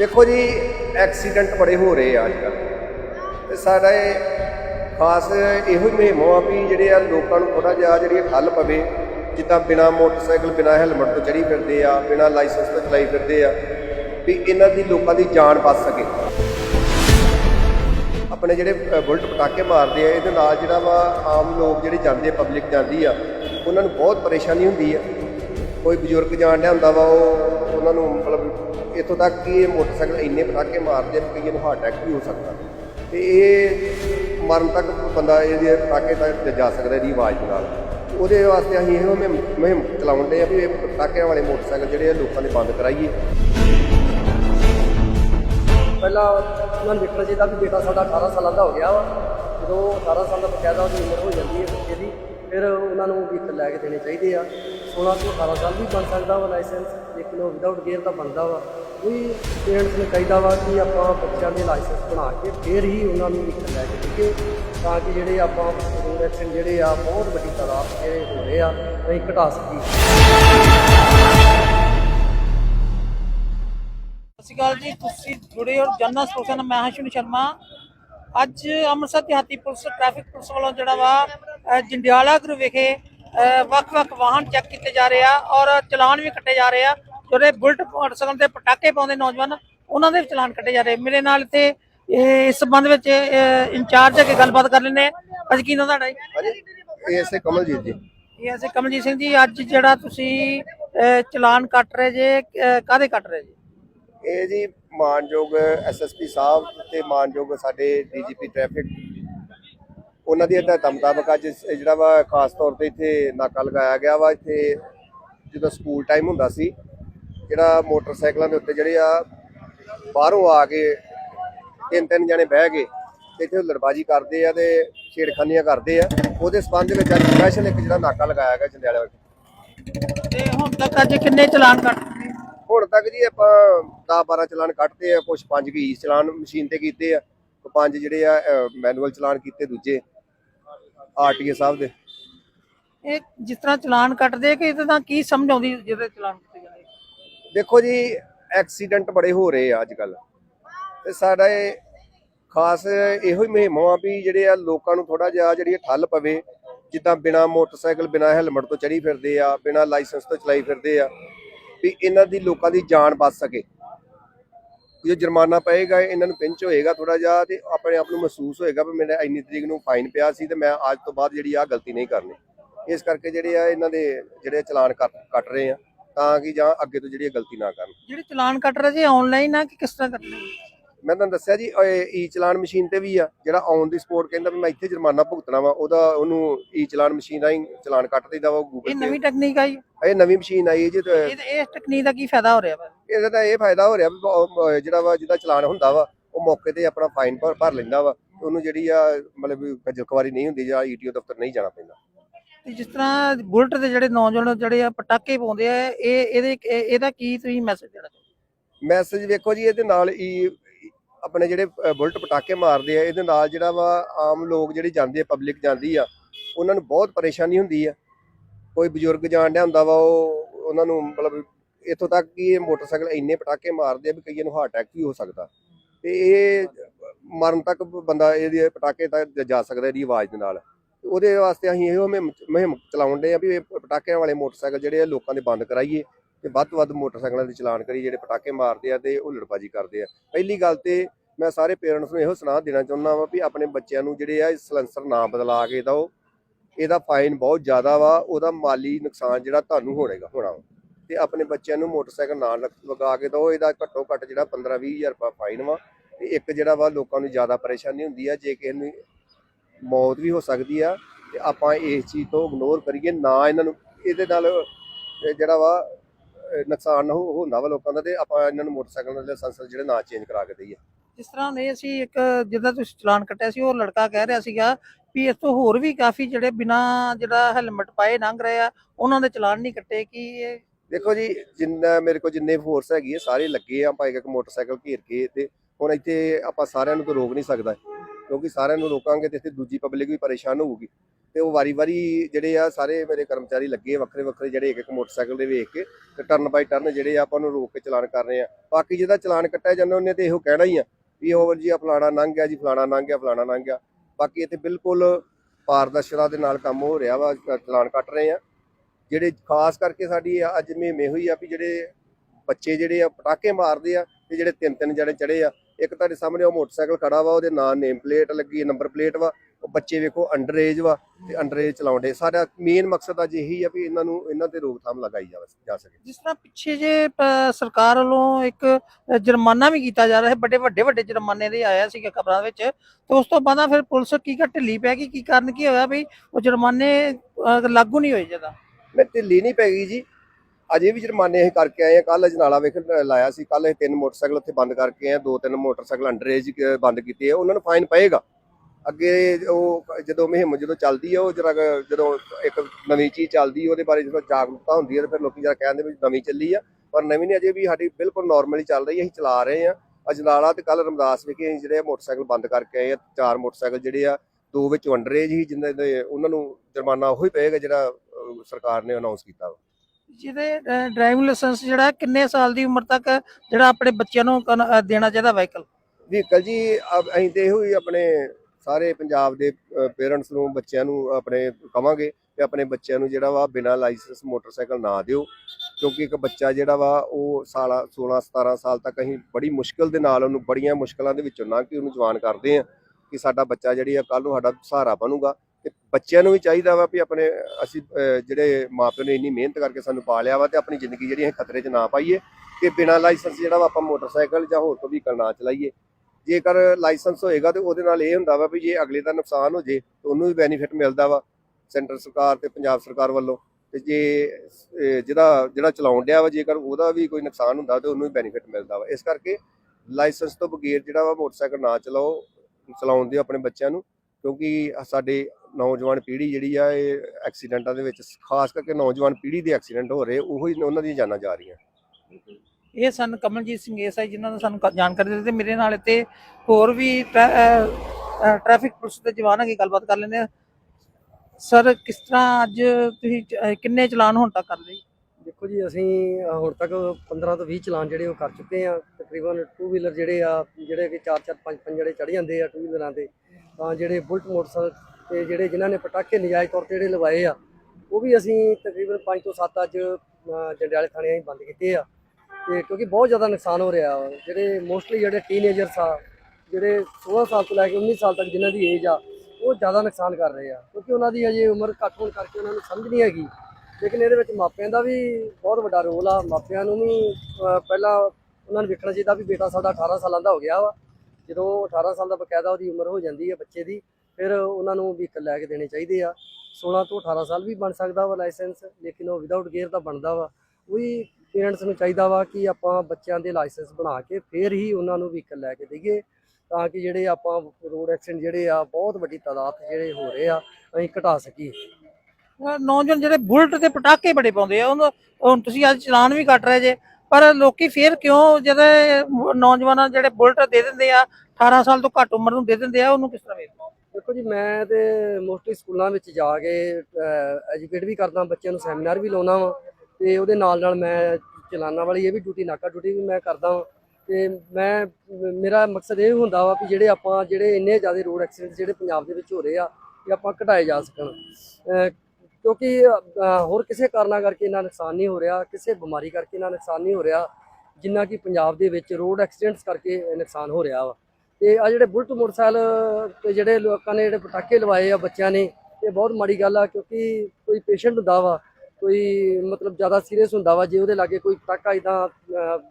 ਦੇਖੋ ਜੀ ਐਕਸੀਡੈਂਟ ਬੜੇ ਹੋ ਰਹੇ ਆ ਅੱਜ ਕੱਲ੍ਹ ਤੇ ਸਾਡਾ ਇਹ ਖਾਸ ਇਹੋ ਹੀ ਮੁਹਿੰਮ ਆ ਵੀ ਜਿਹੜੇ ਆ ਲੋਕਾਂ ਨੂੰ ਥੋੜਾ ਜਿਹਾ ਜਿਹੜੀ ਹੱਲ ਪਵੇ, ਜਿੱਦਾਂ ਬਿਨਾ ਮੋਟਰਸਾਈਕਲ, ਬਿਨਾ ਹੈਲਮਟ ਤੋਂ ਚੜੀ ਫਿਰਦੇ ਆ, ਬਿਨਾ ਲਾਇਸੈਂਸ ਤੋਂ ਚਲਾਈ ਫਿਰਦੇ ਆ, ਵੀ ਇਹਨਾਂ ਦੀ ਲੋਕਾਂ ਦੀ ਜਾਨ ਬਚ ਸਕੇ। ਆਪਣੇ ਜਿਹੜੇ ਬੁਲਟ ਪਟਾਕੇ ਮਾਰਦੇ ਆ, ਇਹਦੇ ਨਾਲ ਜਿਹੜਾ ਵਾ ਆਮ ਲੋਕ ਜਿਹੜੇ ਜਾਂਦੇ ਆ ਪਬਲਿਕ ਜਾਂਦੀ ਆ, ਉਹਨਾਂ ਨੂੰ ਬਹੁਤ ਪਰੇਸ਼ਾਨੀ ਹੁੰਦੀ ਆ। ਕੋਈ ਬਜ਼ੁਰਗ ਜਾਣ ਡਿਆ ਹੁੰਦਾ ਵਾ, ਉਹ ਉਹਨਾਂ ਨੂੰ ਮਤਲਬ ਇੱਥੋਂ ਤੱਕ ਕਿ ਇਹ ਮੋਟਰਸਾਈਕਲ ਇੰਨੇ ਪਟਾਕੇ ਮਾਰਦੇ ਆ ਵੀ ਕਈਆਂ ਨੂੰ ਹਾਰਟ ਅਟੈਕ ਵੀ ਹੋ ਸਕਦਾ। ਤੇ ਇਹ ਮਰਨ ਤੱਕ ਬੰਦਾ ਇਹਦੇ ਪਟਾਕੇ ਤੱਕ ਜਾ ਸਕਦਾ ਇਹਦੀ ਆਵਾਜ਼ ਦੇ ਨਾਲ। ਉਹਦੇ ਵਾਸਤੇ ਅਸੀਂ ਇਹੋ ਮੁਹਿੰਮ ਮੁਹਿੰਮ ਚਲਾਉਂਦੇ ਆ ਵੀ ਇਹ ਪਟਾਕਿਆਂ ਵਾਲੇ ਮੋਟਰਸਾਈਕਲ ਜਿਹੜੇ ਆ ਲੋਕਾਂ ਦੇ ਬੰਦ ਕਰਾਈਏ। ਪਹਿਲਾਂ ਉਹਨਾਂ ਨੂੰ ਵੇਖਣਾ ਚਾਹੀਦਾ ਵੀ ਬੇਟਾ ਸਾਡਾ 18 ਸਾਲਾਂ ਦਾ ਹੋ ਗਿਆ ਵਾ। ਜਦੋਂ 18 ਸਾਲ ਦਾ ਬਕਾਇਦਾ ਉਹਦੀ ਉਮਰ ਹੋ ਜਾਂਦੀ ਹੈ ਬੱਚੇ ਦੀ। ਫਿਰ ਉਹਨਾਂ ਨੂੰ ਵਹੀਕਲ ਲੈ ਕੇ ਦੇਣੇ ਚਾਹੀਦੇ ਆ। 16 ਤੋਂ 18 ਸਾਲ ਵੀ ਬਣ ਸਕਦਾ ਵਾ ਲਾਇਸੈਂਸ ਲੇਕਿਨ ਉਹ ਵਿਦਆਊਟ ਗੇਅਰ ਤਾਂ ਬਣਦਾ ਵਾ। ਕੋਈ ਪੇਰੈਂਟਸ ਨੂੰ ਚਾਹੀਦਾ ਵਾ ਕਿ ਆਪਾਂ ਬੱਚਿਆਂ ਦੇ ਲਾਇਸੈਂਸ ਬਣਾ ਕੇ ਫਿਰ ਹੀ ਉਹਨਾਂ ਨੂੰ ਵਹੀਕਲ ਲੈ ਕੇ ਦੇਈਏ, ਤਾਂ ਕਿ ਜਿਹੜੇ ਆਪਾਂ ਰੋਡ ਐਕਸੀਡੈਂਟ ਜਿਹੜੇ ਆ ਬਹੁਤ ਵੱਡੀ ਤਾਦਾਦ ਜਿਹੜੇ ਹੋ ਰਹੇ ਆ ਅਸੀਂ ਘਟਾ ਸਕੀਏ। ਸਤਿ ਸ਼੍ਰੀ ਅਕਾਲ ਜੀ, ਤੁਸੀਂ ਜੁੜੇ ਹੋ ਜਨਰਲ ਸੋਸ਼ਲ, ਮੈਂ ਹਾਂ ਸ਼ਰਮਾ। ਅੱਜ ਅੰਮ੍ਰਿਤਸਰ ਦਿਹਾਤੀ ਪੁਲਿਸ ਟ੍ਰੈਫਿਕ ਪੁਲਿਸ ਵੱਲੋਂ ਜਿਹੜਾ ਵਾ ਜੰਡਿਆਲਾ ਗੁਰੂ ਵਿਖੇ ਵੱਖ-ਵੱਖ ਵਾਹਨ ਚੈੱਕ ਕੀਤੇ ਜਾ ਰਹੇ ਆ ਔਰ ਚਲਾਨ ਵੀ ਕੱਟੇ ਜਾ ਰਹੇ ਆ। ਜਿਹੜੇ ਬੁਲਟ ਮੋਟਰਸਾਈਕਲ ਦੇ ਪਟਾਕੇ ਪਾਉਂਦੇ ਨੌਜਵਾਨ ਉਹਨਾਂ ਦੇ ਵੀ ਚਲਾਨ ਕੱਟੇ ਜਾ ਰਹੇ। ਮੇਰੇ ਨਾਲ ਇੱਥੇ ਇਸ ਸੰਬੰਧ ਵਿੱਚ ਇੰਚਾਰਜ ਕੇ ਗੱਲਬਾਤ ਕਰ ਆ ਅੱਜ ਕੀ ਨਾਮ ਤੁਹਾਡਾ ਜੀ? ਐਸੇ ਕਮਲਜੀਤ ਜੀ। ਕਮਲਜੀਤ ਸਿੰਘ ਜੀ ਅੱਜ ਜਿਹੜਾ ਤੁਸੀਂ ਚਲਾਨ ਕੱਟ ਰਹੇ ਜੇ ਕਾਹਦੇ ਕੱਟ ਰਹੇ ਜੀ? ਇਹ ਜੀ ਮਾਨਯੋਗ ਐਸਐਸਪੀ ਸਾਹਿਬ ਤੇ ਮਾਨਯੋਗ ਸਾਡੇ ਡੀਜੀਪੀ ਟ੍ਰੈਫਿਕ, ਉਹਨਾਂ ਦੀ ਹਦਾਇਤਾਂ ਮੁਤਾਬਕ ਅੱਜ ਜਿਹੜਾ ਵਾ ਖਾਸ ਤੌਰ ਤੇ ਇੱਥੇ ਨਾਕਾ ਲਗਾਇਆ ਗਿਆ ਵਾ, ਇੱਥੇ ਜਦੋਂ ਸਕੂਲ ਟਾਈਮ ਹੁੰਦਾ ਸੀ, ਜਿਹੜਾ ਮੋਟਰਸਾਈਕਲਾਂ ਦੇ ਉੱਤੇ ਜਿਹੜੇ ਆ ਬਾਹਰੋਂ ਆ ਕੇ ਤਿੰਨ ਤਿੰਨ ਜਣੇ ਬਹਿ ਗਏ ਤੇ ਇੱਥੇ ਲੜਬਾਜੀ ਕਰਦੇ ਆ ਤੇ ਛੇੜਖਾਨੀਆਂ ਕਰਦੇ ਆ, ਉਹਦੇ ਸਬੰਧ ਵਿੱਚ ਅੱਜ ਸਪੈਸ਼ਲ ਇੱਕ ਜਿਹੜਾ ਨਾਕਾ ਲਗਾਇਆ ਗਿਆ ਜੰਡਿਆਲੇ ਵਿੱਚ ਤੇ ਹੁਣ ਤੱਕ ਅੱਜ ਕਿੰਨੇ ਚਲਾਨ ਕੱਟ ਹੁਣ ਤੱਕ ਜੀ ਆਪਾਂ 10 12 ਚਲਾਨ ਕੱਟਦੇ ਆ ਕੁਝ ਪੰਜ ਕੀ ਚਲਾਨ ਮਸ਼ੀਨ ਤੇ ਕੀਤੇ ਆ ਤੇ ਪੰਜ ਜਿਹੜੇ ਆ ਮੈਨੂਅਲ ਚਲਾਨ ਕੀਤੇ ਦੂਜੇ ਆਰਟੀਏ ਸਾਹਿਬ ਦੇ। ਇਹ ਜਿਸ ਤਰ੍ਹਾਂ ਚਲਾਨ ਕੱਟਦੇ ਕਿ ਇਹਦੇ ਨਾਲ ਕੀ ਸਮਝ ਆਉਂਦੀ ਜਿਹਦੇ ਚਲਾਨ ਕੱਟੇ ਜਾਂਦੇ ਦੇਖੋ ਜੀ ਐਕਸੀਡੈਂਟ ਬੜੇ ਹੋ ਰਹੇ ਆ ਅੱਜ ਕੱਲ ਤੇ ਸਾਡਾ ਇਹ ਖਾਸ ਇਹੋ ਹੀ ਮੁਹਿੰਮ ਆ ਵੀ ਜਿਹੜੇ ਆ ਲੋਕਾਂ ਨੂੰ ਥੋੜਾ ਜਿਹਾ ਜਿਹੜੀ ਠੱਲ ਪਵੇ ਜਿੱਦਾਂ ਬਿਨਾ ਮੋਟਰਸਾਈਕਲ ਬਿਨਾ ਹੈਲਮਟ ਤੋਂ ਚੜੀ ਫਿਰਦੇ ਆ ਬਿਨਾ ਲਾਇਸੈਂਸ ਤੋਂ ਚਲਾਈ ਫਿਰਦੇ ਆ। ਵੀ ਇਹਨਾਂ ਦੀ ਲੋਕਾਂ ਦੀ ਜਾਨ ਬਚ ਸਕੇ। ਜੇ ਜੁਰਮਾਨਾ ਪਏਗਾ, ਇਹਨਾਂ ਨੂੰ ਪਿੰਚ ਹੋਏਗਾ ਥੋੜਾ ਜਿਹਾ ਤੇ ਆਪਣੇ ਆਪ ਨੂੰ ਮਹਿਸੂਸ ਹੋਏਗਾ ਵੀ ਮੇਰਾ ਇੰਨੀ ਤਰੀਕ ਨੂੰ ਫਾਈਨ ਪਿਆ ਸੀ ਤੇ ਮੈਂ ਅੱਜ ਤੋਂ ਬਾਅਦ ਜਿਹੜੀ ਆ ਗਲਤੀ ਨਹੀਂ ਕਰਨੀ। ਇਸ ਕਰਕੇ ਜਿਹੜੇ ਆ ਇਹਨਾਂ ਦੇ ਜਿਹੜੇ ਚਲਾਨ ਕੱਟ ਰਹੇ ਆ ਤਾਂ ਕਿ ਜਾਂ ਅੱਗੇ ਤੋਂ ਜਿਹੜੀ ਇਹ ਗਲਤੀ ਨਾ ਕਰਨ। ਜਿਹੜੇ ਚਲਾਨ ਕੱਟ ਰਹੇ ਜੀ ਆਨਲਾਈਨ ਆ ਕਿ ਕਿਸ ਤਰ੍ਹਾਂ ਕੱਟਣੇ? ਮੈਂ ਤੁਹਾਨੂੰ ਦੱਸਿਆ ਜੀ ਈ ਚਲਾਨ ਮਸ਼ੀਨ ਤੇ ਵੀ ਆ ਜਿਹੜਾ ਔਨ ਦੀ ਸਪੋਰਟ ਕਹਿੰਦਾ ਵੀ ਮੈਂ ਇੱਥੇ ਜੁਰਮਾਨਾ ਭੁਗਤਣਾ ਵਾ ਉਹਦਾ ਉਹਨੂੰ ਈ ਚਲਾਨ ਮਸ਼ੀਨ ਰਾਹੀਂ ਚਲਾਨ ਕੱਟ ਦਿੰਦਾ ਵਾ ਇਹ ਗੂਗਲ ਨਵੀਂ ਟੈਕਨੀਕ ਆਈ ਇਹ ਨਵੀਂ ਮਸ਼ੀਨ ਆਈ ਹੈ ਜੀ ਤੇ ਇਹ ਇਸ ਟੈਕਨੀਕ ਦਾ ਕੀ ਫਾਇਦਾ ਹੋ ਰਿਹਾ ਵਾ? ਇਹਦਾ ਤਾਂ ਇਹ ਫਾਇਦਾ ਹੋ ਰਿਹਾ ਵੀ ਜਿਹੜਾ ਵਾ ਜਿਹਦਾ ਚਲਾਨ ਹੁੰਦਾ ਵਾ ਉਹ ਮੌਕੇ ਤੇ ਆਪਣਾ ਫਾਈਨ ਭਰ ਭਰ ਲੈਂਦਾ ਵਾ ਉਹਨੂੰ ਜਿਹੜੀ ਆ ਮਤਲਬ ਵੀ ਖੱਜਲ ਖਵਾਰੀ ਨਹੀਂ ਹੁੰਦੀ ਜਾਂ ਈਟੀਓ ਦਫ਼ਤਰ ਨਹੀਂ ਜਾਣਾ ਪੈਂਦਾ। ਤੇ ਜਿਸ ਤਰ੍ਹਾਂ ਬੁਲਟ ਦੇ ਜਿਹੜੇ ਨੌਜਵਾਨ ਜਿਹੜੇ ਆ ਪਟਾਕੇ ਪਾਉਂਦੇ ਆ ਇਹ ਇਹਦੇ ਇਹ- ਇਹਦਾ ਕੀ ਤੁਸੀਂ ਮੈਸੇਜ ਦੇਣਾ ਚਾਹੁੰਦੇ ਮੈਸੇਜ ਵੇਖੋ ਜੀ ਇਹਦੇ ਨਾਲ ਹੀ ਆਪਣੇ ਜਿਹੜੇ ਬੁਲਟ ਪਟਾਕੇ ਮਾਰਦੇ ਆ, ਇਹਦੇ ਨਾਲ ਜਿਹੜਾ ਵਾ ਆਮ ਲੋਕ ਜਿਹੜੀ ਜਾਂਦੇ ਆ ਪਬਲਿਕ ਜਾਂਦੀ ਆ, ਉਹਨਾਂ ਨੂੰ ਬਹੁਤ ਪਰੇਸ਼ਾਨੀ ਹੁੰਦੀ ਆ। ਕੋਈ ਬਜ਼ੁਰਗ ਜਾਣ ਡਿਆ ਹੁੰਦਾ ਵਾ, ਉਹ ਉਹਨਾਂ ਨੂੰ ਮਤਲਬ ਇੱਥੋਂ ਤੱਕ ਕਿ ਇਹ ਮੋਟਰਸਾਈਕਲ ਇੰਨੇ ਪਟਾਕੇ ਮਾਰਦੇ ਆ ਵੀ ਕਈਆਂ ਨੂੰ ਹਾਰਟ ਅਟੈਕ ਵੀ ਹੋ ਸਕਦਾ। ਤੇ ਇਹ ਮਰਨ ਤੱਕ ਬੰਦਾ ਇਹਦੇ ਪਟਾਕੇ ਤੱਕ ਜਾ ਸਕਦਾ ਇਹਦੀ ਆਵਾਜ਼ ਦੇ ਨਾਲ। ਉਹਦੇ ਵਾਸਤੇ ਅਸੀਂ ਇਹੋ ਮੁਹਿੰਮ ਮੁਹਿੰਮ ਚਲਾਉਂਦੇ ਆ ਵੀ ਇਹ ਪਟਾਕਿਆਂ ਵਾਲੇ ਮੋਟਰਸਾਈਕਲ ਜਿਹੜੇ ਆ, ਲੋਕਾਂ ਦੇ ਬੰਦ ਕਰਾਈਏ। ਤੇ ਵੱਧ ਤੋਂ ਵੱਧ ਮੋਟਰਸਾਈਕਲਾਂ ਦੇ ਚਲਾਨ ਕਰੀ, ਜਿਹੜੇ ਪਟਾਕੇ ਮਾਰਦੇ ਆ ਤੇ ਹੁੱਲੜਬਾਜੀ ਕਰਦੇ ਆ। ਪਹਿਲੀ ਗੱਲ ਤੇ ਮੈਂ ਸਾਰੇ ਪੇਰੈਂਟਸ ਨੂੰ ਇਹੋ ਸੁਣਾ ਦੇਣਾ ਚਾਹੁੰਦਾ ਵਾਂ ਵੀ ਆਪਣੇ ਬੱਚਿਆਂ ਨੂੰ ਜਿਹੜੇ ਆ ਸਲੈਂਸਰ ਨਾ ਬਦਲਾ ਕੇ ਦਿਓ। ਇਹਦਾ ਫਾਈਨ ਬਹੁਤ ਜ਼ਿਆਦਾ ਵਾ, ਉਹਦਾ ਮਾਲੀ ਨੁਕਸਾਨ ਜਿਹੜਾ ਤੁਹਾਨੂੰ ਹੋਣੇਗਾ, ਹੋਣਾ ਵਾ। ਤੇ ਆਪਣੇ ਬੱਚਿਆਂ ਨੂੰ ਮੋਟਰਸਾਈਕਲ ਨਾ ਲਗਾ ਕੇ ਦਿਓ, ਇਹਦਾ ਘੱਟੋ ਘੱਟ ਜਿਹੜਾ 15 20000 ਰੁਪਏ ਫਾਈਨ ਵਾ। ਤੇ ਇੱਕ ਜਿਹੜਾ ਵਾ ਲੋਕਾਂ ਨੂੰ ਜ਼ਿਆਦਾ ਪਰੇਸ਼ਾਨੀ ਹੁੰਦੀ ਆ, ਜੇ ਕਿਸੇ ਨੂੰ ਮੌਤ ਵੀ ਹੋ ਸਕਦੀ ਆ, ਤੇ ਆਪਾਂ ਇਸ ਚੀਜ਼ ਤੋਂ ਇਗਨੋਰ ਕਰੀਏ, ਨਾ ਇਹਨਾਂ ਨੂੰ, ਇਹਦੇ ਨਾਲ ਜਿਹੜਾ ਵਾ ਨੁਕਸਾਨ ਹੋ- ਹੁੰਦਾ ਵਾ ਲੋਕਾਂ ਦਾ ਤੇ ਆਪਾਂ ਇਹਨਾਂ ਨੂੰ ਮੋਟਰਸਾਈਕਲ ਦੇ ਲਾਇਸੈਂਸ ਜਿਹੜੇ ਨਾ ਚੇਂਜ ਕਰਾ ਕੇ ਦਈਏ ਜਿਸ ਤਰ੍ਹਾਂ ਨੇ ਅਸੀਂ ਇੱਕ ਜਿਹਦਾ ਤੁਸੀਂ ਚਲਾਨ ਕੱਟਿਆ ਸੀ ਉਹ ਲੜਕਾ ਕਹਿ ਰਿਹਾ ਸੀਗਾ ਵੀ ਇਸ ਤੋਂ ਹੋਰ ਵੀ ਕਾਫੀ ਜਿਹੜੇ ਬਿਨਾ ਜਿਹੜਾ ਹੈਲਮਟ ਪਾਏ ਲੰਘ ਰਹੇ ਆ ਉਹਨਾਂ ਦੇ ਚਲਾਨ ਨਹੀਂ ਕੱਟੇ ਕਿ ਇਹ? ਦੇਖੋ ਜੀ ਜਿੰਨਾ ਮੇਰੇ ਕੋਲ ਜਿੰਨੇ ਫੋਰਸ ਹੈਗੀ ਹੈ ਸਾਰੇ ਲੱਗੇ ਆ ਆਪਾਂ ਇੱਕ ਇੱਕ ਮੋਟਰਸਾਈਕਲ ਘੇਰ ਕੇ ਤੇ ਹੁਣ ਇੱਥੇ ਆਪਾਂ ਸਾਰਿਆਂ ਨੂੰ ਤਾਂ ਰੋਕ ਨਹੀਂ ਸਕਦਾ। ਕਿਉਂਕਿ ਸਾਰਿਆਂ ਨੂੰ ਰੋਕਾਂਗੇ ਤੇ ਇੱਥੇ ਦੂਜੀ ਪਬਲਿਕ ਵੀ ਪਰੇਸ਼ਾਨ ਹੋਊਗੀ। ਤੇ ਉਹ ਵਾਰੀ-ਵਾਰੀ ਜਿਹੜੇ ਆ ਸਾਰੇ ਮੇਰੇ ਕਰਮਚਾਰੀ ਲੱਗੇ ਵੱਖਰੇ ਵੱਖਰੇ ਜਿਹੜੇ ਇੱਕ ਇੱਕ ਮੋਟਰਸਾਈਕਲ ਦੇ ਵੇਖ ਕੇ ਤੇ ਟਰਨ ਬਾਈ ਟਰਨ ਜਿਹੜੇ ਆ ਆਪਾਂ ਨੂੰ ਰੋਕ ਕੇ ਚਲਾਨ ਕਰ ਰਹੇ ਆ। ਬਾਕੀ ਜਿਹਦਾ ਚਲਾਨ ਕੱਟਿਆ ਜਾਂਦਾ, ਉਹਨੇ ਤੇ ਇਹੋ ਕਹਿਣਾ ਹੀ ਆ ਵੀ ਉਹ ਜੀ ਆ ਫਲਾਣਾ ਲੰਘ ਗਿਆ ਜੀ, ਫਲਾਣਾ ਲੰਘ ਗਿਆ ਫਲਾਣਾ ਲੰਘ ਗਿਆ ਬਾਕੀ ਇੱਥੇ ਬਿਲਕੁਲ ਪਾਰਦਰਸ਼ਤਾ ਦੇ ਨਾਲ ਕੰਮ ਹੋ ਰਿਹਾ ਵਾ ਚਲਾਨ ਕੱਟ ਰਹੇ ਆ। ਜਿਹੜੇ ਖਾਸ ਕਰਕੇ ਸਾਡੀ ਅੱਜ ਮਹੀਮੇ ਹੋਈ ਆ ਵੀ ਜਿਹੜੇ ਬੱਚੇ ਜਿਹੜੇ ਆ ਪਟਾਕੇ ਮਾਰਦੇ ਆ ਤੇ ਜਿਹੜੇ ਤਿੰਨ ਤਿੰਨ ਜਣੇ ਚੜੇ ਆ ਇੱਕ ਤੁਹਾਡੇ ਸਾਹਮਣੇ ਉਹ ਮੋਟਰਸਾਈਕਲ ਖੜਾ ਵਾ ਉਹਦੇ ਨਾਂ ਨੇਮ ਪਲੇਟ ਲੱਗੀ ਨੰਬਰ ਪਲੇਟ ਵਾ। ਉਹ ਬੱਚੇ ਵੇਖੋ ਅੰਡਰ ਏਜ ਵਾ ਤੇ ਅੰਡਰ ਏਜ ਚਲਾਉਂਦੇ ਸਾਡਾ ਮੇਨ ਮਕਸਦ ਅੱਜ ਇਹੀ ਆ ਵੀ ਇਹਨਾਂ ਨੂੰ ਇਹਨਾਂ ਤੇ ਰੋਕਥਾਮ ਲਗਾਈ ਜਾਵੇ ਜਾ ਸਕੇ। ਜਿਸ ਤਰ੍ਹਾਂ ਪਿੱਛੇ ਜੇ ਸਰਕਾਰ ਵੱਲੋਂ ਇੱਕ ਜੁਰਮਾਨਾ ਵੀ ਕੀਤਾ ਜਾ ਰਿਹਾ ਹੈ ਵੱਡੇ ਵੱਡੇ ਵੱਡੇ ਜੁਰਮਾਨੇ ਦੇ ਆਇਆ ਸੀਗਾ ਖਬਰਾਂ ਵਿੱਚ। ਤੇ ਉਸ ਤੋਂ ਬਾਅਦ ਫਿਰ ਪੁਲਿਸ ਕੀ ਕਰ ਢਿੱਲੀ ਪੈ ਗਈ ਕੀ ਕਾਰਨ ਕੀ ਹੋਇਆ ਵੀ ਉਹ ਜੁਰਮਾਨੇ ਲਾਗੂ ਨਹੀਂ ਹੋਏ ਜਦਾ ਮੈਂ ਢਿੱਲੀ ਨਹੀਂ ਪੈ ਗਈ ਜੀ। ਅਜੇ ਵੀ ਜੁਰਮਾਨੇ ਅਸੀਂ ਕਰਕੇ ਆਏ ਆ। ਕੱਲ ਅਜਨਾਲਾ ਵੇਖ ਲਾਇਆ ਸੀ। ਕੱਲ ਇਹ ਤਿੰਨ ਮੋਟਰਸਾਈਕਲ ਉੱਥੇ ਬੰਦ ਕਰਕੇ ਆਏ ਆ। ਦੋ ਤਿੰਨ ਮੋਟਰਸਾਈਕਲ ਅੰਡਰੇਜ ਬੰਦ ਕੀਤੇ ਆ। ਉਹਨਾਂ ਨੂੰ ਫਾਈਨ ਪਏਗਾ। ਅੱਗੇ ਉਹ ਜਦੋਂ ਮੁਹਿੰਮ ਜਦੋਂ ਚੱਲਦੀ ਆ, ਉਹ ਜਰਾ ਜਦੋਂ ਇੱਕ ਨਵੀਂ ਚੀਜ਼ ਚੱਲਦੀ, ਉਹਦੇ ਬਾਰੇ ਜਦੋਂ ਜਾਗਰੂਕਤਾ ਹੁੰਦੀ ਹੈ ਤਾਂ ਫਿਰ ਲੋਕੀ ਜਰਾ ਕਹਿੰਦੇ ਵੀ ਨਵੀਂ ਚੱਲੀ ਆ। ਪਰ ਨਵੀਂ ਨਹੀਂ ਅਜੇ ਵੀ ਸਾਡੀ ਬਿਲਕੁਲ ਨਾਰਮਲੀ ਚੱਲ ਰਹੀ ਹੈ ਅਸੀਂ ਚਲਾ ਰਹੇ ਆ। ਅਜਨਾਲਾ ਤੇ ਕੱਲ ਰਮਦਾਸ ਵਿਖੇ ਅਸੀਂ ਜਿਹੜੇ ਮੋਟਰਸਾਈਕਲ ਬੰਦ ਕਰਕੇ ਆਏ ਆ। ਚਾਰ ਮੋਟਰਸਾਈਕਲ ਜਿਹੜੇ ਆ, ਦੋ ਵਿੱਚ ਅੰਡਰੇਜ ਹੀ ਜਿੰਨੇ ਦੇ, ਉਹਨਾਂ ਨੂੰ ਜੁਰਮਾਨਾ ਉਹੀ ਪਏਗਾ ਜਿਹੜਾ ਸਰਕਾਰ ਨੇ ਅਨਾਉਂਸ ਕੀਤਾ ਵਾ। ਜਿਹਦੇ ਡਰਾਈਵਿੰਗ ਲਾਇਸੈਂਸ ਜਿਹੜਾ ਕਿੰਨੇ ਸਾਲ ਦੀ ਉਮਰ ਤੱਕ ਜਿਹੜਾ ਆਪਣੇ ਬੱਚਿਆਂ ਨੂੰ ਦੇਣਾ ਚਾਹੀਦਾ ਵਹੀਕਲ ਵਹੀਕਲ ਜੀ ਅਸੀਂ ਤੇ ਇਹੋ ਹੀ ਆਪਣੇ ਸਾਰੇ ਪੰਜਾਬ ਦੇ ਪੇਰੈਂਟਸ ਨੂੰ, ਬੱਚਿਆਂ ਨੂੰ ਆਪਣੇ ਕਵਾਂਗੇ ਕਿ ਆਪਣੇ ਬੱਚਿਆਂ ਨੂੰ ਜਿਹੜਾ ਵਾ ਬਿਨਾਂ ਲਾਇਸੈਂਸ ਮੋਟਰਸਾਈਕਲ ਨਾ ਦਿਓ, ਕਿਉਂਕਿ ਇੱਕ ਬੱਚਾ ਜਿਹੜਾ ਵਾ, ਉਹ ਸਾਲਾ 16 17 ਸਾਲ ਤੱਕ ਅਸੀਂ ਬੜੀ ਮੁਸ਼ਕਲ ਦੇ ਨਾਲ ਉਹਨੂੰ ਬੜੀਆਂ ਮੁਸ਼ਕਲਾਂ ਦੇ ਵਿੱਚੋਂ ਲੰਘ ਕੇ ਉਹਨੂੰ ਜਵਾਨ ਕਰਦੇ ਆ ਕਿ ਸਾਡਾ ਬੱਚਾ ਜਿਹੜੀ ਆ ਕੱਲ ਨੂੰ ਸਾਡਾ ਸਹਾਰਾ ਬਣੂਗਾ। ਤੇ ਬੱਚਿਆਂ ਨੂੰ ਵੀ ਚਾਹੀਦਾ ਵਾ ਵੀ ਆਪਣੇ ਅਸੀਂ ਅਹ, ਜਿਹੜੇ ਮਾਪਿਆਂ ਨੇ ਇੰਨੀ ਮਿਹਨਤ ਕਰਕੇ ਸਾਨੂੰ ਪਾਲਿਆ ਵਾ ਤੇ ਆਪਣੀ ਜ਼ਿੰਦਗੀ ਜਿਹੜੀ ਅਸੀਂ ਖਤਰੇ 'ਚ ਨਾ ਪਾਈਏ ਕਿ ਬਿਨਾਂ ਲਾਇਸੈਂਸ ਜਿਹੜਾ ਵਾ ਆਪਾਂ ਮੋਟਰਸਾਈਕਲ ਜਾਂ ਹੋਰ ਕੋਈ ਵਹੀਕਲ ਨਾ ਚਲਾਈਏ। ਜੇਕਰ ਲਾਇਸੈਂਸ ਹੋਏਗਾ ਤੇ ਉਹਦੇ ਨਾਲ ਇਹ ਹੁੰਦਾ ਵਾ ਵੀ ਜੇ ਅਗਲੇ ਦਾ ਨੁਕਸਾਨ ਹੋ ਜੇ ਤੇ ਉਹਨੂੰ ਵੀ ਬੈਨੀਫਿਟ ਮਿਲਦਾ ਵਾ ਸੈਂਟਰ ਸਰਕਾਰ ਤੇ ਪੰਜਾਬ ਸਰਕਾਰ ਵੱਲੋਂ ਤੇ ਜੇ ਅਹ, ਜਿਹਦਾ ਜਿਹੜਾ ਚਲਾਉਣ ਡਿਆ ਵਾ ਜੇਕਰ ਉਹਦਾ ਵੀ ਕੋਈ ਨੁਕਸਾਨ ਹੁੰਦਾ ਤੇ ਉਹਨੂੰ ਵੀ ਬੈਨੀਫਿਟ ਮਿਲਦਾ ਵਾ। ਇਸ ਕਰਕੇ ਲਾਇਸੈਂਸ ਤੋਂ ਬਗੈਰ ਜਿਹੜਾ ਵਾ ਮੋਟਰਸਾਈਕਲ ਨਾ ਚਲਾਓ ਚਲਾਉਣ ਦਿਓ ਆਪਣੇ ਬੱਚਿਆਂ ਨੂੰ ਕਿਉਂਕਿ ਸਾਡੇ ਨੌਜਵਾਨ ਪੀੜ੍ਹੀ ਜਿਹੜੀ ਆ ਇਹ ਐਕਸੀਡੈਂਟਾਂ ਦੇ ਵਿੱਚ ਖਾਸ ਕਰਕੇ ਨੌਜਵਾਨ ਪੀੜ੍ਹੀ ਦੇ ਐਕਸੀਡੈਂਟ ਹੋ ਰਹੇ ਉਹੋ ਹੀ ਉਹਨਾਂ ਦੀਆਂ ਜਾਨਾਂ ਜਾ ਰਹੀਆਂ। ਇਹ ਸਨ ਕਮਲਜੀਤ ਸਿੰਘ ਐਸਆਈ ਜਿਨ੍ਹਾਂ ਨੇ ਸਾਨੂੰ ਜਾਣਕਾਰੀ ਦਿੱਤੀ ਤੇ ਮੇਰੇ ਨਾਲ ਇੱਥੇ ਹੋਰ ਵੀ ਟ੍ਰੈਫਿਕ ਪੁਲਿਸ ਦੇ ਜਵਾਨ ਹੈਗੇ ਗੱਲਬਾਤ ਕਰ ਲੈਂਦੇ ਆ। ਸਰ ਕਿਸ ਤਰ੍ਹਾਂ ਅੱਜ ਤੁਸੀਂ ਕਿੰਨੇ ਚਲਾਨ ਹੁਣ ਤੱਕ ਕਰ ਲਏ ਦੇਖੋ ਜੀ ਅਸੀਂ ਹੁਣ ਤੱਕ 15 ਤੋਂ 20 ਚਲਾਨ ਜਿਹੜੇ ਉਹ ਕਰ ਚੁੱਕੇ ਆ ਤਕਰੀਬਨ ਟੂ ਵੀਲਰ ਜਿਹੜੇ ਆ ਜਿਹੜੇ ਕਿ 4 4 5 5 ਜਿਹੜੇ ਚੜ ਜਾਂਦੇ ਆ ਟੂ ਵੀਲਰਾਂ ਤੇ ਤਾਂ ਜਿਹੜੇ ਬੁਲਟ ਮੋਟਰਸਾਈਕਲ ਤੇ ਜਿਹੜੇ ਜਿਨ੍ਹਾਂ ਨੇ ਪਟਾਕੇ ਨਜਾਇਜ਼ ਤੌਰ ਤੇ ਜਿਹੜੇ ਲਵਾਏ ਆ, ਉਹ ਵੀ ਅਸੀਂ ਤਕਰੀਬਨ 5 ਤੋਂ 7 ਅੱਜ ਜੰਡਿਆਲੇ ਥਾਣੇ ਅਸੀਂ ਬੰਦ ਕੀਤੇ ਆ। ਤੇ ਕਿਉਂਕਿ ਬਹੁਤ ਜ਼ਿਆਦਾ ਨੁਕਸਾਨ ਹੋ ਰਿਹਾ ਵਾ। ਜਿਹੜੇ ਮੋਸਟਲੀ ਜਿਹੜੇ ਟੀਨੇਜਰਸ ਆ, ਜਿਹੜੇ 16 ਸਾਲ ਤੋਂ ਲੈ ਕੇ 19 ਸਾਲ ਤੱਕ ਜਿਨ੍ਹਾਂ ਦੀ ਏਜ ਆ, ਉਹ ਜ਼ਿਆਦਾ ਨੁਕਸਾਨ ਕਰ ਰਹੇ ਆ। ਕਿਉਂਕਿ ਉਹਨਾਂ ਦੀ ਅਜੇ ਉਮਰ ਘੱਟ ਹੋਣ ਕਰਕੇ ਉਹਨਾਂ ਨੂੰ ਸਮਝ ਨਹੀਂ ਹੈਗੀ। ਲੇਕਿਨ ਇਹਦੇ ਵਿੱਚ ਮਾਪਿਆਂ ਦਾ ਵੀ ਬਹੁਤ ਵੱਡਾ ਰੋਲ ਆ। ਮਾਪਿਆਂ ਨੂੰ ਵੀ ਪਹਿਲਾਂ ਉਹਨਾਂ ਨੂੰ ਵੇਖਣਾ ਚਾਹੀਦਾ ਵੀ ਬੇਟਾ ਸਾਡਾ 18 ਸਾਲਾਂ ਦਾ ਹੋ ਗਿਆ ਵਾ। ਜਦੋਂ 18 ਸਾਲ ਦਾ ਬਕਾਇਦਾ ਉਹਦੀ ਉਮਰ ਹੋ ਜਾਂਦੀ ਹੈ ਬੱਚੇ ਦੀ ਫਿਰ ਉਹਨਾਂ ਨੂੰ ਵਹੀਕਲ ਲੈ ਕੇ ਦੇਣੇ ਚਾਹੀਦੇ ਆ। 16 ਤੋਂ 18 ਸਾਲ ਵੀ ਬਣ ਸਕਦਾ ਵਾ ਲਾਇਸੈਂਸ, ਲੇਕਿਨ ਉਹ ਵਿਦਆਊਟ ਗੇਅਰ ਦਾ ਬਣਦਾ ਵਾ। ਉਹੀ ਪੇਰੈਂਟਸ ਨੂੰ ਚਾਹੀਦਾ ਵਾ ਕਿ ਆਪਾਂ ਬੱਚਿਆਂ ਦੇ ਲਾਇਸੈਂਸ ਬਣਾ ਕੇ ਫਿਰ ਹੀ ਉਹਨਾਂ ਨੂੰ ਵਹੀਕਲ ਲੈ ਕੇ ਦੇਈਏ, ਤਾਂ ਕਿ ਜਿਹੜੇ ਆਪਾਂ ਰੋਡ ਐਕਸੀਡੈਂਟ ਜਿਹੜੇ ਆ, ਬਹੁਤ ਵੱਡੀ ਤਾਦਾਦ ਜਿਹੜੇ ਹੋ ਰਹੇ ਆ, ਅਸੀਂ ਘਟਾ ਸਕੀਏ। ਨੌਜਵਾਨ ਜਿਹੜੇ ਬੁਲਟ ਤੇ ਪਟਾਕੇ ਬੜੇ ਪਾਉਂਦੇ ਆ, ਉਹਨੂੰ ਹੁਣ ਤੁਸੀਂ ਅੱਜ ਚਲਾਨ ਵੀ ਕੱਟ ਰਹੇ ਜੇ, ਪਰ ਲੋਕੀ ਫੇਰ ਕਿਉਂ ਜਦੋਂ ਨੌਜਵਾਨਾਂ ਜਿਹੜੇ ਬੁਲਟ ਦੇ ਦਿੰਦੇ ਆ 18 ਸਾਲ ਤੋਂ ਘੱਟ ਉਮਰ ਨੂੰ ਦੇ ਦਿੰਦੇ ਆ, ਉਹਨੂੰ ਕਿਸ ਤਰ੍ਹਾਂ ਵੇਖਦੇ ਹੋ? ਦੇਖੋ ਜੀ, ਮੈਂ ਤੇ ਮੋਸਟਲੀ ਸਕੂਲਾਂ ਵਿੱਚ ਜਾ ਕੇ ਐਜੂਕੇਟ ਵੀ ਕਰਦਾ, ਬੱਚਿਆਂ ਨੂੰ ਸੈਮੀਨਾਰ ਵੀ ਲਾਉਣਾ ਵਾ ਤੇ ਉਹਦੇ ਨਾਲ ਨਾਲ ਮੈਂ ਚਲਾਨਾ ਵਾਲੀ ਇਹ ਵੀ ਡਿਊਟੀ ਨਾਕਾ ਡਿਊਟੀ ਵੀ ਮੈਂ ਕਰਦਾ ਵਾਂ ਤੇ ਮੈਂ, ਮੇਰਾ ਮਕਸਦ ਇਹ ਹੁੰਦਾ ਵਾ ਕਿ ਜਿਹੜੇ ਆਪਾਂ, ਜਿਹੜੇ ਇੰਨੇ ਜ਼ਿਆਦਾ ਰੋਡ ਐਕਸੀਡੈਂਟ ਜਿਹੜੇ ਪੰਜਾਬ ਦੇ ਵਿੱਚ ਹੋ ਰਹੇ ਆ ਕਿ ਆਪਾਂ ਘਟਾਏ ਜਾ ਸਕਣ। ਕਿਉਂਕਿ ਹੋਰ ਕਿਸੇ ਕਾਰਨਾਂ ਕਰਕੇ ਇਹਨਾਂ ਨੁਕਸਾਨ ਨਹੀਂ ਹੋ ਰਿਹਾ, ਕਿਸੇ ਬਿਮਾਰੀ ਕਰਕੇ ਇਹਨਾਂ ਨੁਕਸਾਨ ਨਹੀਂ ਹੋ ਰਿਹਾ, ਜਿੰਨਾ ਕਿ ਪੰਜਾਬ ਦੇ ਵਿੱਚ ਰੋਡ ਐਕਸੀਡੈਂਟਸ ਕਰਕੇ ਨੁਕਸਾਨ ਹੋ ਰਿਹਾ ਵਾ। ਤੇ ਆ ਜਿਹੜੇ ਬੁਲਟ ਮੋਟਰਸਾਈਕਲ ਤੇ ਜਿਹੜੇ ਲੋਕਾਂ ਨੇ ਜਿਹੜੇ ਪਟਾਕੇ ਲਵਾਏ ਆ ਬੱਚਿਆਂ ਨੇ ਇਹ ਬਹੁਤ ਮਾੜੀ ਗੱਲ ਆ ਕਿਉਂਕਿ ਕੋਈ ਪੇਸ਼ੈਂਟ ਹੁੰਦਾ ਵਾ ਕੋਈ ਮਤਲਬ ਜ਼ਿਆਦਾ ਸੀਰੀਅਸ ਹੁੰਦਾ ਵਾ ਜੇ ਉਹਦੇ ਲਾਗੇ ਕੋਈ ਪਟਾਕਾ ਇਦਾਂ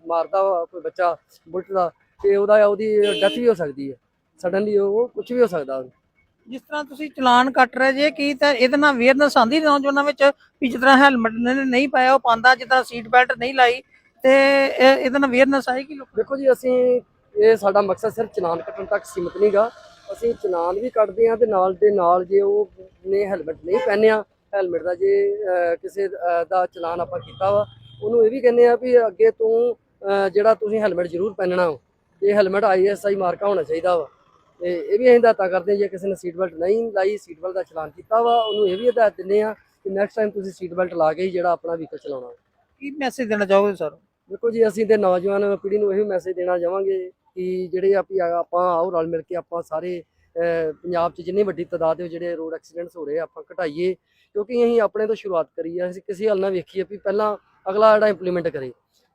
ਮਾਰਦਾ ਵਾ ਕੋਈ ਬੱਚਾ ਬੁਲਟ ਦਾ ਤੇ ਉਹਦਾ ਉਹਦੀ ਡੈਥ ਵੀ ਹੋ ਸਕਦੀ ਹੈ ਸਡਨਲੀ ਉਹ ਕੁਝ ਵੀ ਹੋ ਸਕਦਾ। ਜਿਸ ਤਰ੍ਹਾਂ ਤੁਸੀਂ ਚਲਾਨ ਕੱਟ ਰਹੇ ਜੇ ਕੀ ਤਾਂ ਇਹਦੇ ਨਾਲ ਅਵੇਅਰਨੈਸ ਆਂਦੀ ਨੌਜਵਾਨਾਂ ਵਿੱਚ ਵੀ ਜਿਸ ਤਰ੍ਹਾਂ ਹੈਲਮਟ ਨਹੀਂ ਪਾਇਆ ਉਹ ਪਾਉਂਦਾ ਜਿੱਦਾਂ ਸੀਟ ਬੈਲਟ ਨਹੀਂ ਲਾਈ ਤੇ ਇਹ- ਇਹਦੇ ਨਾਲ ਅਵੇਅਰਨੈਸ ਆਏਗੀ ਲੋਕਾਂ ਦੇਖੋ ਜੀ ਅਸੀਂ ਇਹ ਸਾਡਾ ਮਕਸਦ ਸਿਰਫ ਚਲਾਨ ਕੱਟਣ ਤੱਕ ਸੀਮਿਤ ਨਹੀਂਗਾ। ਅਸੀਂ ਚਲਾਨ ਵੀ ਕੱਟਦੇ ਹਾਂ ਤੇ ਨਾਲ ਦੇ ਨਾਲ ਜੇ ਉਹ ਨੇ ਹੈਲਮਟ ਨਹੀਂ ਪਹਿਨਿਆ ਹੈਲਮਟ ਦਾ ਜੇ ਕਿਸੇ ਦਾ ਚਲਾਨ ਆਪਾਂ ਕੀਤਾ ਵਾ ਉਹਨੂੰ ਇਹ ਵੀ ਕਹਿੰਦੇ ਆ ਵੀ ਅੱਗੇ ਤੋਂ ਜਿਹੜਾ ਤੁਸੀਂ ਹੈਲਮਟ ਜ਼ਰੂਰ ਪਹਿਨਣਾ ਵਾ। ਇਹ ਹੈਲਮਟ ਆਈਐਸਆਈ ਮਾਰਕਾ ਹੋਣਾ ਚਾਹੀਦਾ ਵਾ ਤੇ ਇਹ ਵੀ ਅਸੀਂ ਹਦਾਇਤਾਂ ਕਰਦੇ ਹਾਂ ਜੇ ਕਿਸੇ ਨੇ ਸੀਟ ਬੈਲਟ ਨਹੀਂ ਲਾਈ ਸੀਟ ਬੈਲਟ ਦਾ ਚਲਾਨ ਕੀਤਾ ਵਾ ਉਹਨੂੰ ਇਹ ਵੀ ਹਦਾਇਤ ਦਿੰਦੇ ਆ ਕਿ ਨੈਕਸਟ ਟਾਈਮ ਤੁਸੀਂ ਸੀਟ ਬੈਲਟ ਲਾ ਕੇ ਹੀ ਜਿਹੜਾ ਆਪਣਾ ਵਹੀਕਲ ਚਲਾਉਣਾ। ਕੀ ਮੈਸੇਜ ਦੇਣਾ ਚਾਹੋਗੇ ਸਰ ਦੇਖੋ ਜੀ ਅਸੀਂ ਤੇ ਨੌਜਵਾਨ ਪੀੜ੍ਹੀ ਨੂੰ ਇਹੋ ਮੈਸੇਜ ਦੇਣਾ ਚਾਹਾਂਗੇ। ਕਿ ਜਿਹੜੇ ਆ ਵੀ ਆਪਾਂ ਆਓ ਰਲ ਮਿਲ ਕੇ ਆਪਾਂ ਸਾਰੇ ਪੰਜਾਬ 'ਚ ਜਿੰਨੀ ਵੱਡੀ ਤਾਦਾਦ ਦੇ ਜਿਹੜੇ ਰੋਡ ਐਕਸੀਡੈਂਟਸ ਹੋ ਰਹੇ ਆ, ਆਪਾਂ ਘਟਾਈਏ। ਕਿਉਂਕਿ ਅਸੀਂ ਆਪਣੇ ਤੋਂ ਸ਼ੁਰੂਆਤ ਕਰੀ ਆ, ਅਸੀਂ ਕਿਸੇ ਹੱਲ ਨਾਲ ਵੇਖੀਏ ਵੀ ਪਹਿਲਾਂ ਅਗਲਾ ਜਿਹੜਾ ਇੰਪਲੀਮੈਂਟ ਕਰੇ।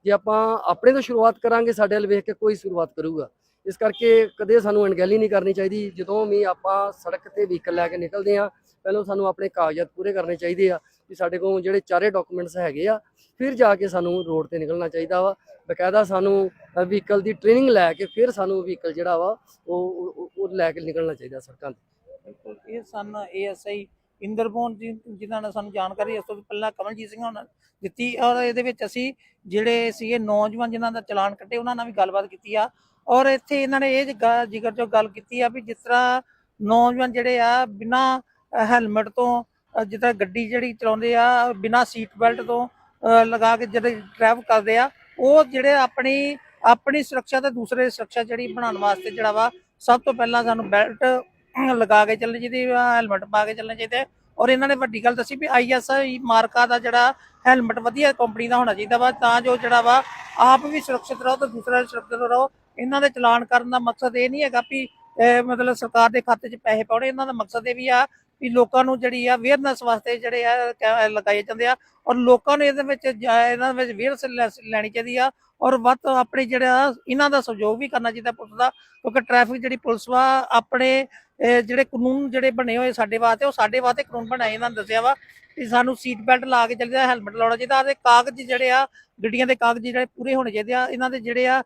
ਜੇ ਆਪਾਂ ਆਪਣੇ ਤੋਂ ਸ਼ੁਰੂਆਤ ਕਰਾਂਗੇ, ਸਾਡੇ ਵੱਲ ਵੇਖ ਕੇ ਕੋਈ ਸ਼ੁਰੂਆਤ ਕਰੂਗਾ। ਇਸ ਕਰਕੇ ਕਦੇ ਸਾਨੂੰ ਅਣਗਹਿਲੀ ਨਹੀਂ ਕਰਨੀ ਚਾਹੀਦੀ। ਜਦੋਂ ਵੀ ਆਪਾਂ ਸੜਕ ਤੇ ਵਹੀਕਲ ਲੈ ਕੇ ਨਿਕਲਦੇ ਆ, ਪਹਿਲਾਂ ਸਾਨੂੰ ਆਪਣੇ ਕਾਗਜ਼ਾਤ ਪੂਰੇ ਕਰਨੇ ਚਾਹੀਦੇ ਆ। ਵੀ ਸਾਡੇ ਕੋਲ ਜਿਹੜੇ ਚਾਰੇ ਡਾਕੂਮੈਂਟਸ ਹੈਗੇ ਆ, ਫਿਰ ਜਾ ਕੇ ਸਾਨੂੰ ਰੋਡ ਤੇ ਨਿਕਲਣਾ ਚਾਹੀਦਾ ਵਾ। ਬਕਾਇਦਾ ਸਾਨੂੰ ਵਹੀਕਲ ਦੀ ਟ੍ਰੇਨਿੰਗ ਲੈ ਕੇ ਫਿਰ ਸਾਨੂੰ ਵਹੀਕਲ ਜਿਹੜਾ ਵਾ, ਉਹ, ਉਹ- ਲੈ ਕੇ ਨਿਕਲਣਾ ਚਾਹੀਦਾ ਸੜਕਾਂ ਤੇ। ਬਿਲਕੁਲ। ਇਹ ਸਨ ਏਐਸਆਈ ਇੰਦਰਬੋਨ ਜੀ, ਜਿਨ੍ਹਾਂ ਨੇ ਸਾਨੂੰ ਜਾਣਕਾਰੀ ਇਸ ਤੋਂ ਪਹਿਲਾਂ ਕਮਲਜੀਤ ਸਿੰਘ ਉਹਨਾਂ ਦਿੱਤੀ ਔਰ ਇਹਦੇ ਵਿੱਚ ਅਸੀਂ ਜਿਹੜੇ ਸੀਗੇ ਨੌਜਵਾਨ ਜਿਨ੍ਹਾਂ ਦਾ ਚਲਾਨ ਕੱਟੇ, ਉਹਨਾਂ ਨਾਲ ਵੀ ਗੱਲਬਾਤ ਕੀਤੀ ਆ। ਔਰ ਇੱਥੇ ਇਹਨਾਂ ਨੇ ਇਹ ਗ- ਜ਼ਿਕਰ ਜੋ ਗੱਲ ਕੀਤੀ ਆ ਵੀ ਜਿਸ ਤਰ੍ਹਾਂ ਨੌਜਵਾਨ ਜਿਹੜੇ ਆ ਬਿਨਾ ਹੈਲਮਟ ਤੋਂ ਜਿੱਦਾਂ ਗੱਡੀ ਜਿਹੜੀ ਚਲਾਉਂਦੇ ਆ, ਬਿਨਾ ਸੀਟ ਬੈਲਟ ਤੋਂ ਲਗਾ ਕੇ ਜਿਹੜੇ ਡਰਾਈਵ ਕਰਦੇ ਆ, ਉਹ ਜਿਹੜੇ ਆਪਣੀ ਆਪਣੀ ਸੁਰੱਖਿਆ ਤੇ ਦੂਸਰੇ ਸੁਰੱਖਿਆ ਜਿਹੜੀ ਬਣਾਉਣ ਵਾਸਤੇ ਜਿਹੜਾ ਵਾ, ਸਭ ਤੋਂ ਪਹਿਲਾਂ ਸਾਨੂੰ ਬੈਲਟ ਲਗਾ ਕੇ ਚੱਲਣੀ ਚਾਹੀਦੀ ਹੈਲਮਟ ਪਾ ਕੇ ਚੱਲਣਾ ਚਾਹੀਦਾ ਹੈ। ਔਰ ਇਹਨਾਂ ਨੇ ਵੱਡੀ ਗੱਲ ਦੱਸੀ ਵੀ ਆਈਐਸਆਈ ਮਾਰਕਾ ਦਾ ਜਿਹੜਾ ਹੈਲਮਟ ਵਧੀਆ ਕੰਪਨੀ ਦਾ ਹੋਣਾ ਚਾਹੀਦਾ ਵਾ, ਤਾਂ ਜੋ ਜਿਹੜਾ ਵਾ, ਆਪ ਵੀ ਸੁਰੱਖਿਅਤ ਰਹੋ ਤੇ ਦੂਸਰਾ ਵੀ ਸੁਰੱਖਿਅਤ ਰਹੋ ਇਹਨਾਂ ਦੇ ਚਲਾਨ ਕਰਨ ਦਾ ਮਕਸਦ ਇਹ ਨਹੀਂ ਹੈਗਾ ਵੀ ਮਤਲਬ ਸਰਕਾਰ ਦੇ ਖਾਤੇ 'ਚ ਪੈਸੇ ਪਾਉਣੇ, ਇਹਨਾਂ ਦਾ ਮਕਸਦ ਇਹ ਵੀ ਆ ਵੀ ਲੋਕਾਂ ਨੂੰ ਜਿਹੜੀ ਆ ਅਵੇਅਰਨੈਸ ਵਾਸਤੇ ਜਿਹੜੇ ਆ ਕੈ- ਲਗਾਏ ਜਾਂਦੇ ਆ ਔਰ ਲੋਕਾਂ ਨੂੰ ਇਹਦੇ ਵਿੱਚ ਜਾ- ਇਹਨਾਂ ਵਿੱਚ ਅਵੇਅਰਨੈਸ ਲੈਣੀ ਚਾਹੀਦੀ ਆ ਔਰ ਵੱਧ ਤੋਂ ਆਪਣੇ ਜਿਹੜਾ ਇਹਨਾਂ ਦਾ ਸਹਿਯੋਗ ਵੀ ਕਰਨਾ ਚਾਹੀਦਾ ਪੁਲਿਸ ਦਾ, ਕਿਉਂਕਿ ਟ੍ਰੈਫਿਕ ਜਿਹੜੀ ਪੁਲਿਸ ਵਾ ਆਪਣੇ ਜਿਹੜੇ ਕਾਨੂੰਨ ਜਿਹੜੇ ਬਣੇ ਹੋਏ ਸਾਡੇ ਵਾਸਤੇ, ਉਹ ਸਾਡੇ ਵਾਸਤੇ ਕਾਨੂੰਨ ਬਣਾਏ ਇਹਨਾਂ ਨੇ ਦੱਸਿਆ ਵਾ ਕਿ ਸਾਨੂੰ ਸੀਟ ਬੈਲਟ ਲਾ ਕੇ ਚੱਲਦਾ ਹੈਲਮਟ ਲਾਉਣਾ ਚਾਹੀਦਾ ਤੇ ਕਾਗਜ਼ ਜਿਹੜੇ ਆ, ਗੱਡੀਆਂ ਦੇ ਕਾਗਜ਼ ਜਿਹੜੇ ਪੂਰੇ ਹੋਣੇ ਚਾਹੀਦੇ ਆ, ਇਹਨਾਂ ਦੇ ਜਿਹੜੇ ਆ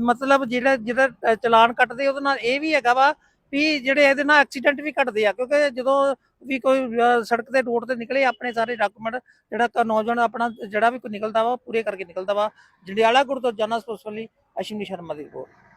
ਮਤਲਬ ਜਿਹੜਾ ਜਿਹੜਾ ਚਲਾਨ ਕੱਟਦੇ ਉਹਦੇ ਨਾਲ ਇਹ ਵੀ ਹੈਗਾ ਵਾ ਵੀ ਜਿਹੜੇ ਇਹਦੇ ਨਾਲ ਐਕਸੀਡੈਂਟ ਵੀ ਘਟਦੇ ਆ, ਕਿਉਂਕਿ ਜਦੋਂ ਵੀ ਕੋਈ ਸੜਕ ਤੇ ਰੋਡ ਤੇ ਨਿਕਲੇ, ਆਪਣੇ ਸਾਰੇ ਡਾਕੂਮੈਂਟ ਜਿਹੜਾ ਨੌਜਵਾਨ ਆਪਣਾ ਜਿਹੜਾ ਵੀ ਕੋਈ ਨਿਕਲਦਾ ਵਾ, ਉਹ ਪੂਰੇ ਕਰਕੇ ਨਿਕਲਦਾ ਵਾ। ਜੰਡਿਆਲਾ ਗੁਰ ਤੋਂ ਜਨਰਲ ਸਪੋਸਲੀ ਲਈ ਅਸ਼ਵਨੀ ਸ਼ਰਮਾ ਦੀ ਰਿਪੋਰਟ